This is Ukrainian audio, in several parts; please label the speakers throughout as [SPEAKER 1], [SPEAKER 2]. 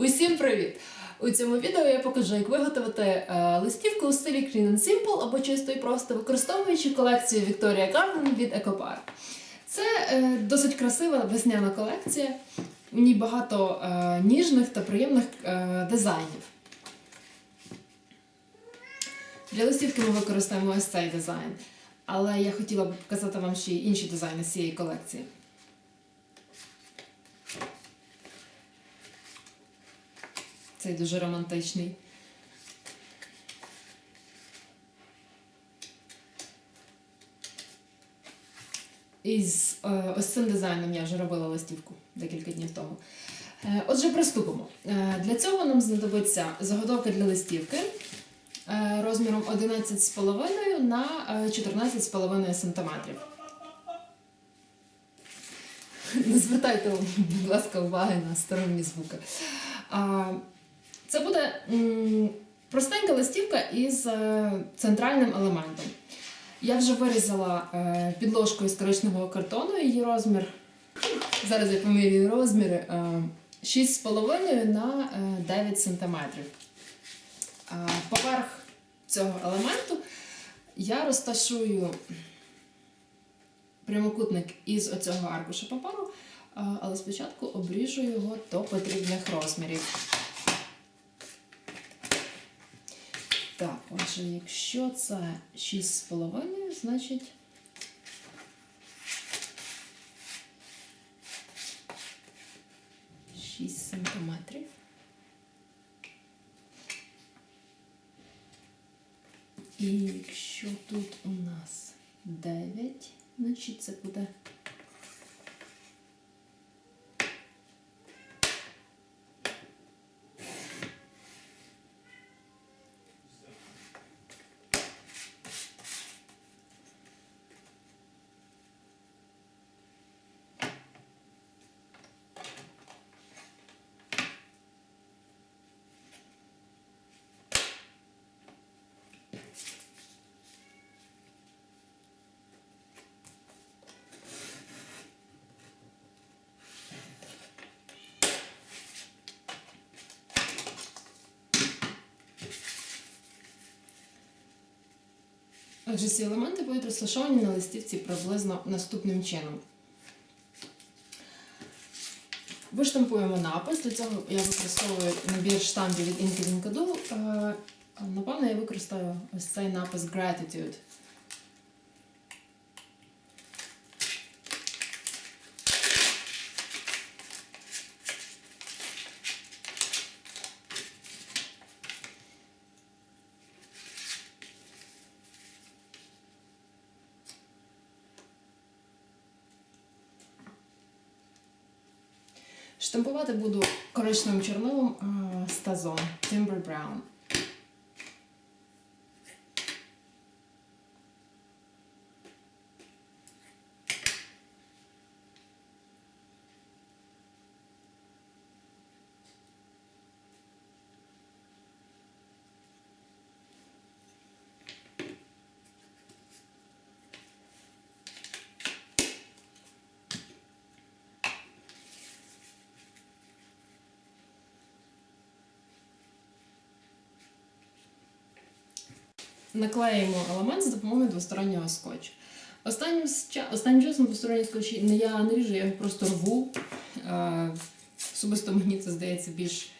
[SPEAKER 1] Усім привіт! У цьому відео я покажу, як виготовити е, листівку у стилі Clean and Simple або чисто і просто використовуючи колекцію Victoria Garden від Ecopar. Це е, досить красива весняна колекція. У ній багато е, ніжних та приємних дизайнів. Для листівки ми використаємо ось цей дизайн. Але я хотіла б показати вам ще й інші дизайни з цієї колекції. Цей дуже романтичний. І з е, ось цим дизайном я вже робила листівку декілька днів тому. Е, отже, приступимо. Е, для цього нам знадобиться заготовка для листівки розміром 11,5 на е, 14,5 см. Не звертайте, будь ласка, уваги на сторонні звуки. Це буде простенька листівка із е, центральним елементом. Я вже вирізала е, підложку із коричневого картону, її розмір. Зараз я помірюю розміри е, 6,5 на е, 9 см. А, Поверх цього елементу я розташую прямокутник із оцього аркуша паперу, але спочатку обріжу його до потрібних розмірів. Так, отже, якщо це 6,5, значить. Шість сантиметрів. І якщо тут у нас 9, значить це буде Отже, ці елементи будуть розташовані на листівці приблизно наступним чином. Виштампуємо напис. Для цього я використовую набір штампів від Inky Winkadu. Е, Напевно, я використаю ось цей напис Gratitude. Штампувати буду коричневим чорнилом е, стазон Timber Brown. Наклеїмо елемент за допомогою двостороннього скотчу. Останнім, останнім часом двосторонні скотчі я не ріжу, я їх просто рву. Е, Особисто мені це здається більш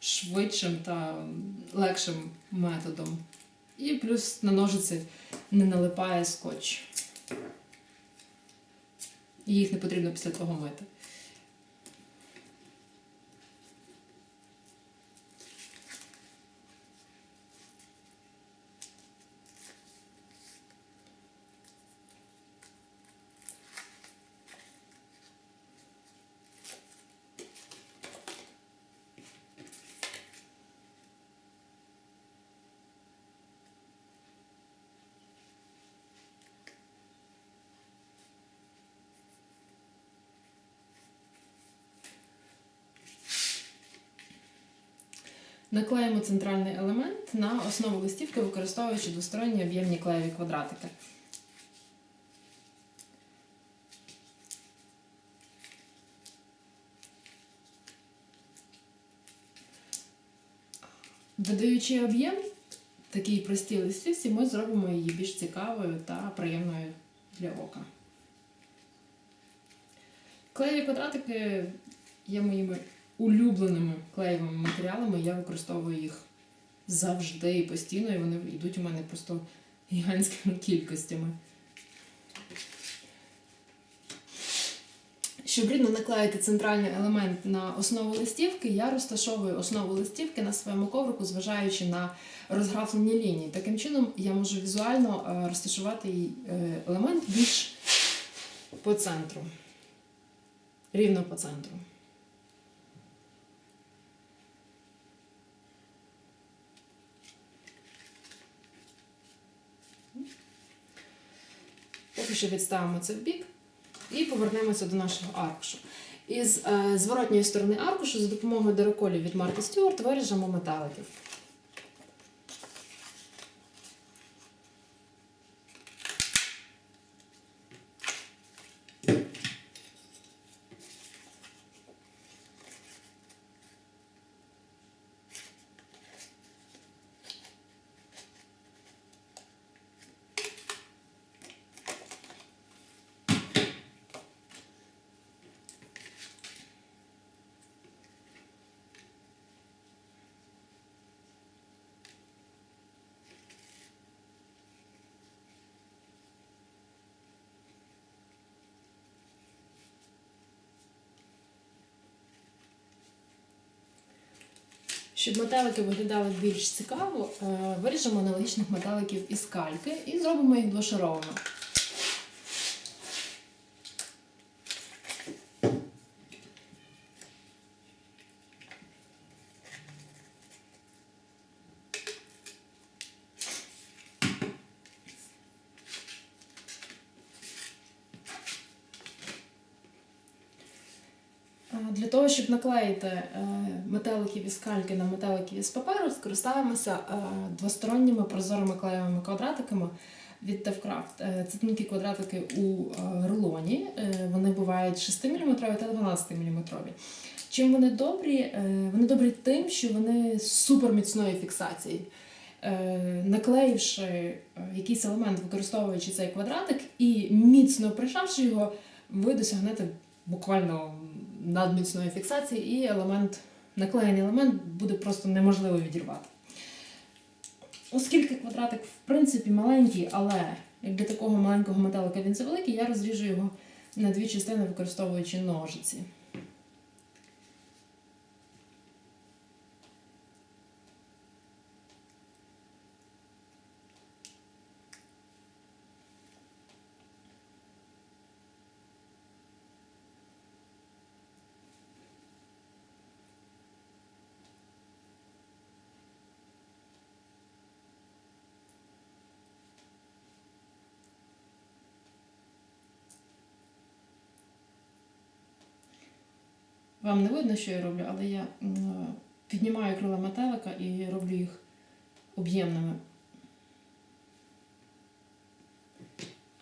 [SPEAKER 1] швидшим та легшим методом. І плюс на ножиці не налипає скотч. І їх не потрібно після того мити. Наклеїмо центральний елемент на основу листівки, використовуючи двосторонні об'ємні клеєві квадратики. Додаючи об'єм, такій простій листівці, ми зробимо її більш цікавою та приємною для ока. Клеєві квадратики є моїми улюбленими клеєвими матеріалами. Я використовую їх завжди і постійно, і вони йдуть у мене просто гігантськими кількостями. Щоб рідно наклеїти центральний елемент на основу листівки, я розташовую основу листівки на своєму коврику, зважаючи на розграфлені лінії. Таким чином я можу візуально е, розташувати її, е, елемент більш по центру. Рівно по центру. Поки що відставимо це в бік і повернемося до нашого аркушу. Із е, зворотньої сторони аркушу за допомогою дироколів від марки Стюарт виріжемо металиків. Щоб метелики виглядали більш цікаво, е, виріжемо аналогічних метеликів із кальки і зробимо їх двошаровими. Е, Для того, щоб наклеїти е, метеликів із кальки на метеликів із паперу, скористаємося е, двосторонніми прозорими клеєвими квадратиками від Devcraft. Е, Це тонкі квадратики у рулоні. Вони бувають 6 мм та 12 мм. Чим вони добрі? Вони добрі тим, що вони суперміцної фіксації. Наклеївши якийсь елемент, використовуючи цей квадратик і міцно прижавши його, ви досягнете буквально надміцної фіксації, і елемент, наклеєний елемент буде просто неможливо відірвати. Оскільки квадратик, в принципі, маленький, але як для такого маленького металика він завеликий, я розріжу його на дві частини, використовуючи ножиці. Вам не видно, що я роблю, але я піднімаю крила метелика і роблю їх об'ємними.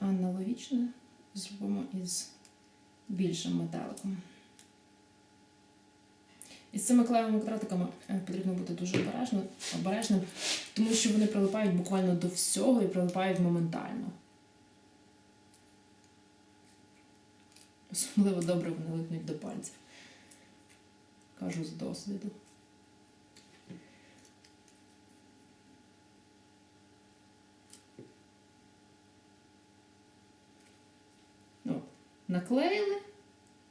[SPEAKER 1] Аналогічно зробимо із більшим метеликом. Із цими клеєвими квадратиками е, потрібно бути дуже обережним, тому що вони прилипають буквально до всього і прилипають моментально. Особливо добре вони липнуть до пальців. Кажу з досвіду. Наклеїли,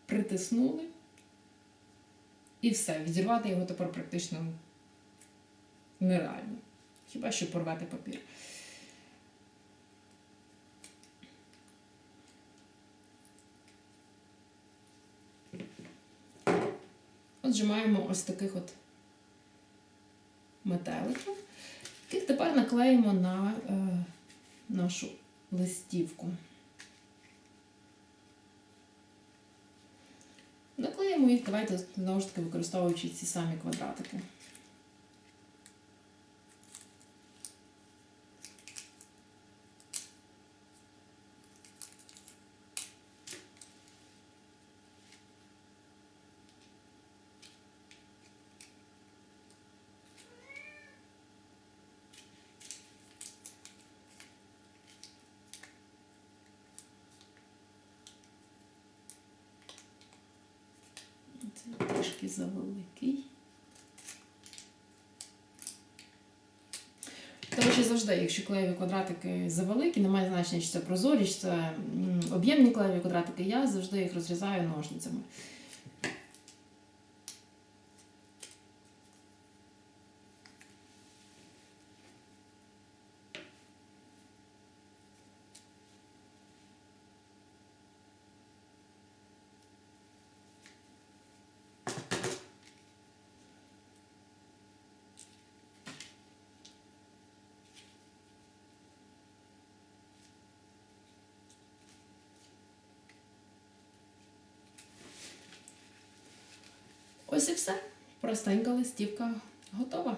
[SPEAKER 1] притиснули. І все. Відірвати його тепер практично нереально. Хіба що порвати папір. Отже, маємо ось таких от метеликів, яких тепер наклеїмо на е, нашу листівку. Наклеїмо їх, давайте знову ж таки використовуючи ці самі квадратики. Трішки завеликий. Речі, завжди, якщо клеєві квадратики завеликі, немає значення, чи це прозорі, чи це об'ємні клеєві квадратики, я завжди їх розрізаю ножницями. Ось і все. Простенька листівка готова.